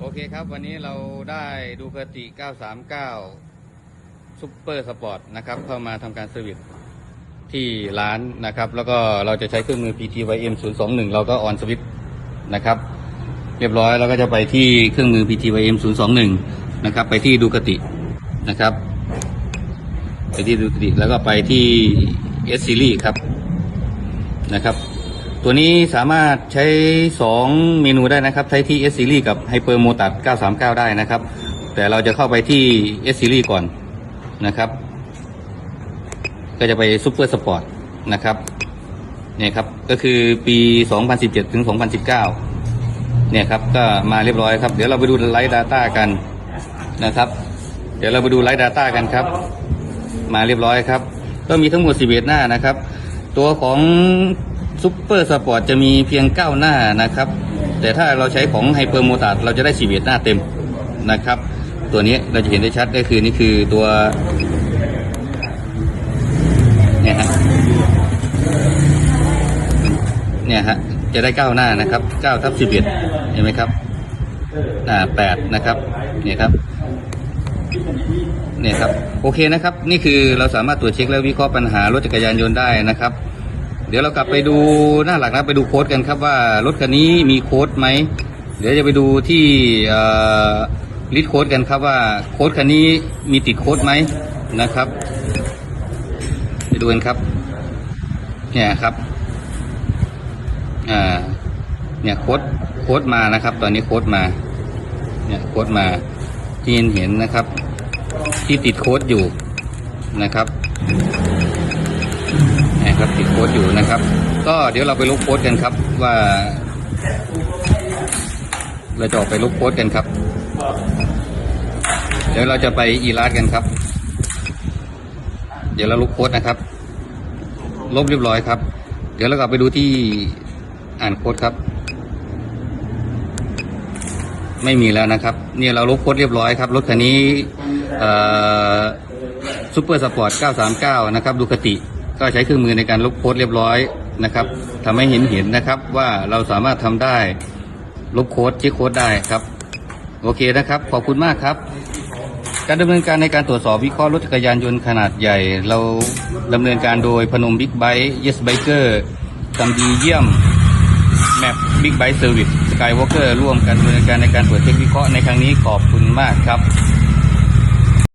โอเคครับ วันนี้เราได้ดูกติ 939 ซุปเปอร์สปอร์ตนะครับ เข้ามาทำการเซอร์วิสที่ร้านนะครับ แล้วก็เราจะใช้เครื่องมือ PTYM 021 เราก็ออนสวิตนะครับ เรียบร้อยแล้วก็จะไปที่เครื่องมือ PTYM 021 นะครับ ไปที่ดูกตินะครับ ไปที่ดูกติแล้วก็ไปที่ S Series ครับนะครับ ตัวนี้สามารถใช้ 2 เมนูได้นะครับ ใช้ที่ S Series กับ Hyper m o t a 939 ได้นะครับ แต่เราจะเข้าไปที่ S Series ก่อนนะครับ ก็จะไป Super Sport นะครับเนี่ยครับ ก็คือปี 2017 ถึง 2019 เนี่ยครับ ก็มาเรียบร้อยครับ เดี๋ยวเราไปดูไลฟ์ Data กันนะครับ เดี๋ยวเราไปดูไลฟ์ Data กันครับ มาเรียบร้อยครับ ก็มีทั้งหมด 11 หน้านะครับ ตัวของ ซุปเปอร์สปอร์ตจะมีเพียง 9 หน้านะครับ แต่ถ้าเราใช้ของไฮเปอร์โมตาเราจะได้11หน้าเต็มนะครับ ตัวนี้เราจะเห็นได้ชัดก็คือนี่คือตัวเนี่ยฮะเนี่ยฮะจะได้ 9 หน้านะครับ9ทับ11 เห็นไหมครับหน้า8นะครับเนี่ยครับเนี่ยครับโอเคนะครับ นี่คือเราสามารถตรวจเช็คและวิเคราะห์ปัญหารถจักรยานยนต์ได้นะครับ เดี๋ยวเรากลับไปดูหน้าหลักนะไปดูโค้ดกันครับว่ารถคันนี้มีโค้ดไหม เดี๋ยวจะไปดูที่ลิสโค้ดกันครับว่าโค้ดคันนี้มีติดโค้ดไหมนะครับไปดูกันครับ เนี่ยครับอ่าเนี่ยโค้ดโค้ดมานะครับ ตอนนี้โค้ดมา เนี่ยโค้ดมาที่เห็นนะครับ ที่ติดโค้ดอยู่นะครับ ครับติดโค้ดอยู่นะครับ ก็เดี๋ยวเราไปลบโค้ดกันครับว่า เราจะออกไปลบโค้ดกันครับ เดี๋ยวเราจะไปอีลาดกันครับ เดี๋ยวเราลบโค้ดนะครับ ลบเรียบร้อยครับ เดี๋ยวเรากลับไปดูที่อ่านโค้ดครับ ไม่มีแล้วนะครับ เนี่ยเราลบโค้ดเรียบร้อยครับรถคันนี้ซูเปอร์สปอร์ต 939 นะครับดูคติ ก็ใช้เครื่องมือในการลบโค้ดเรียบร้อยนะครับทำให้เห็นเห็นนะครับว่าเราสามารถทำได้ลบโค้ดเช็คโค้ดได้ครับ โอเคนะครับ ขอบคุณมากครับ การดำเนินการในการตรวจสอบวิเคราะห์รถจักรยานยนต์ขนาดใหญ่ เราดำเนินการโดยพนมบิ๊กไบค์ Yes Biker ทำดีเยี่ยมแมปบิ๊กไบค์เซอร์วิสสกายวอล์กเกอร์ร่วมกันดำเนินการในการตรวจเช็ควิเคราะห์ในครั้งนี้ขอบคุณมากครับ